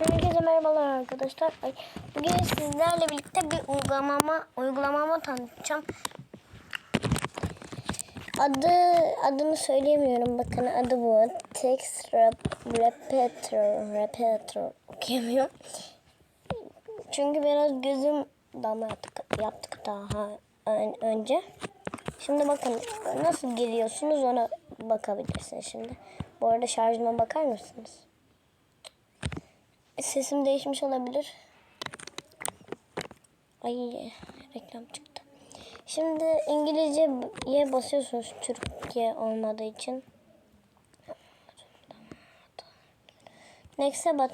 Herkese merhabalar arkadaşlar. Bugün sizlerle birlikte bir uygulamama uygulamamı tanıtacağım. Adı adını söyleyemiyorum. Bakın adı bu. Text rep, repeater repeater okuyamıyorum. Çünkü biraz gözüm damla yaptık, yaptık daha ön- önce. Şimdi bakın nasıl giriyorsunuz ona bakabilirsiniz şimdi. Bu arada şarjıma bakar mısınız? Sesim değişmiş olabilir. Ay reklam çıktı. Şimdi İngilizceye basıyorsunuz Türkiye olmadığı için. Next'e bas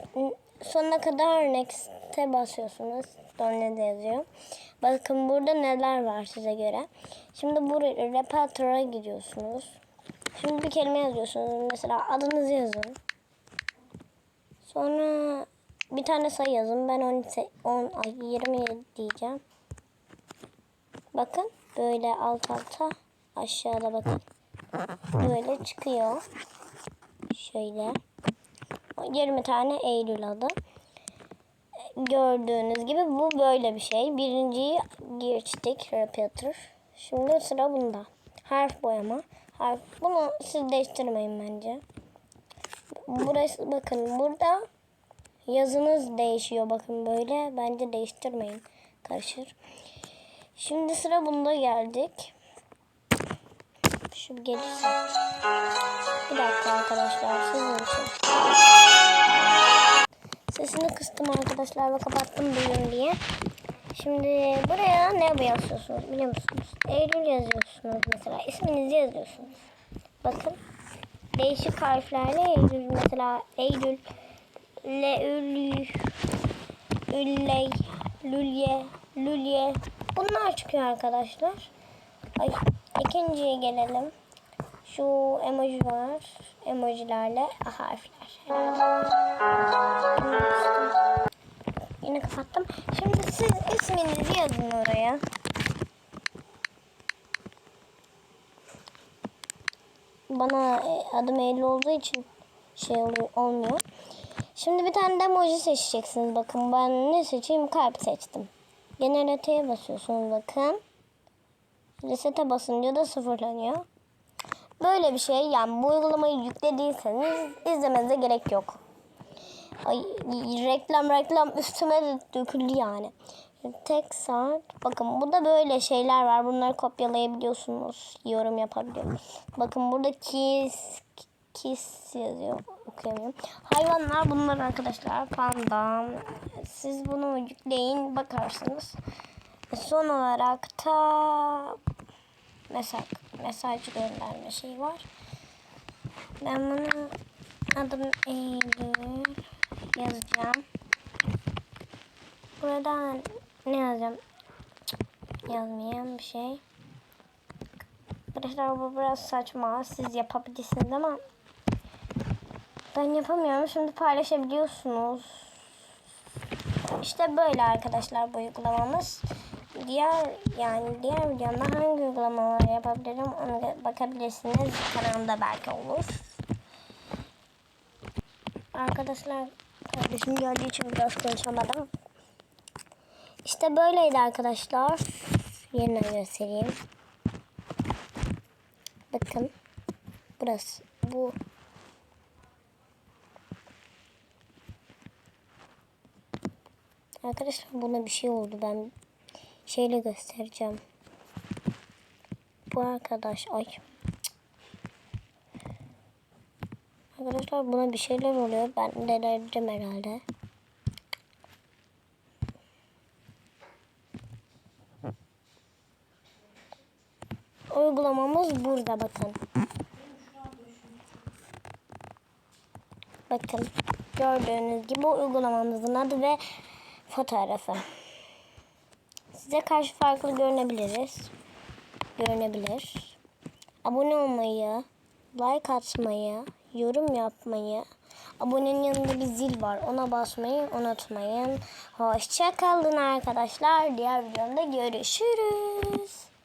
sonuna kadar Next'e basıyorsunuz. Donne'de yazıyor. Bakın burada neler var size göre. Şimdi bu repertuara gidiyorsunuz. Şimdi bir kelime yazıyorsunuz. Mesela adınızı yazın. Sonra bir tane sayı yazın. Ben 10, 10 ay 27 diyeceğim. Bakın böyle alt alta aşağıda bakın. Böyle çıkıyor. Şöyle. 20 tane Eylül adı. Gördüğünüz gibi bu böyle bir şey. Birinciyi geçtik. Repeater. Şimdi sıra bunda. Harf boyama. Harf. Bunu siz değiştirmeyin bence. Burası bakın burada yazınız değişiyor bakın böyle. Bence değiştirmeyin. Karışır. Şimdi sıra bunda geldik. Şu gelirse. Bir dakika arkadaşlar sizin için. Sesini kıstım arkadaşlar ve kapattım duyun diye. Şimdi buraya ne yazıyorsunuz biliyor musunuz? Eylül yazıyorsunuz mesela. isminizi yazıyorsunuz. Bakın. Değişik harflerle Eylül mesela Eylül Leül Ülley Lülye Lülye Bunlar çıkıyor arkadaşlar. Ay, ikinciye gelelim. Şu emoji var. Emojilerle harfler. Yine kapattım. Şimdi siz isminizi yazın oraya. Bana e, adım Eylül olduğu için şey oluyor, olmuyor. Şimdi bir tane de emoji seçeceksiniz. Bakın ben ne seçeyim? Kalp seçtim. Generateye basıyorsunuz bakın. Resete basınca da sıfırlanıyor. Böyle bir şey yani bu uygulamayı yüklediyseniz izlemenize gerek yok. Ay, reklam reklam üstüme döküldü yani. Tek saat. Bakın burada böyle şeyler var. Bunları kopyalayabiliyorsunuz. Yorum yapabiliyorsunuz. Bakın burada kiss kiss yazıyor. Okuyamıyorum. Hayvanlar bunlar arkadaşlar. Panda. Siz bunu yükleyin bakarsınız. Son olarak da mesaj, mesaj gönderme şey var. Ben bunu adım Eylül yazacağım. Burada ne yazacağım? Yazmayan bir şey. Arkadaşlar bu biraz saçma. Siz yapabilirsiniz ama ben yapamıyorum. Şimdi paylaşabiliyorsunuz. İşte böyle arkadaşlar bu uygulamamız. Diğer yani diğer videomda hangi uygulamalar yapabilirim onu bakabilirsiniz. Kanalımda belki olur. Arkadaşlar kardeşim geldiği için biraz konuşamadım. İşte böyleydi arkadaşlar. Yeniden göstereyim. Bakın. Burası. Bu. Arkadaşlar buna bir şey oldu. Ben şeyle göstereceğim. Bu arkadaş ay. Arkadaşlar buna bir şeyler oluyor. Ben delirdim herhalde. Uygulamamız burada bakın. Bakın gördüğünüz gibi uygulamamızın adı ve fotoğrafı. Size karşı farklı görünebiliriz. Görünebilir. Abone olmayı, like atmayı, yorum yapmayı, abonenin yanında bir zil var. Ona basmayı unutmayın. Hoşçakalın arkadaşlar. Diğer videomda görüşürüz.